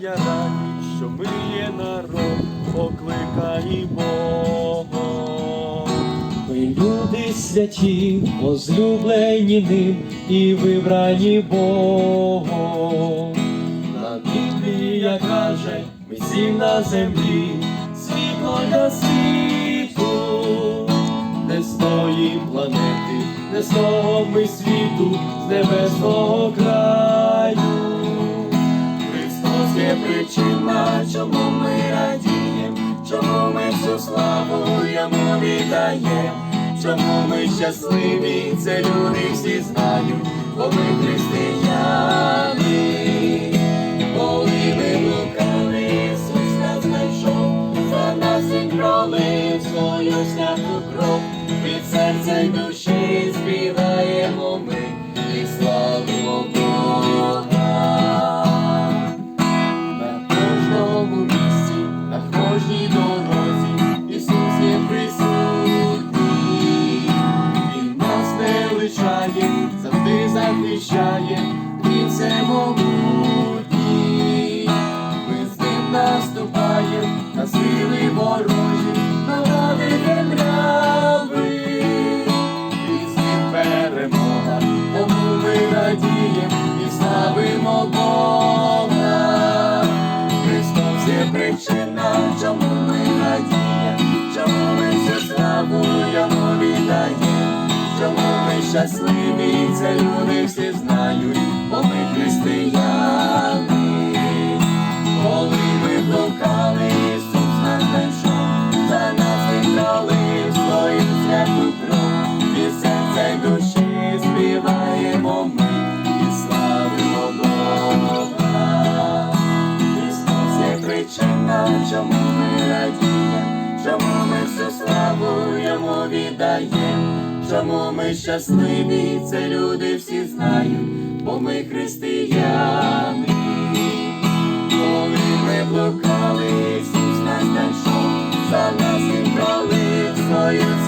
Я радість, що ми є народ, покликані Богом. Ми люди святі, возлюблені ним і вибрані Богом. На Біблія каже, ми сім на землі, світло для світу, не з тої планети, не з того ми світу, з небесного краю. Всю славу йому віддаємо, чому ми щасливі, це люди всі знають, бо ми християни. Коли ми блукали, Ісус нас знайшов, за нас він пролив свою святу кров, від серця й душі співаємо ми і славимо захищає, щасливі, це люди всі знають, Можемо ми щасливі, це люди всі знають, бо ми християни, коли ми блукали, Ісус нас знайшов, за нас і пролив свою.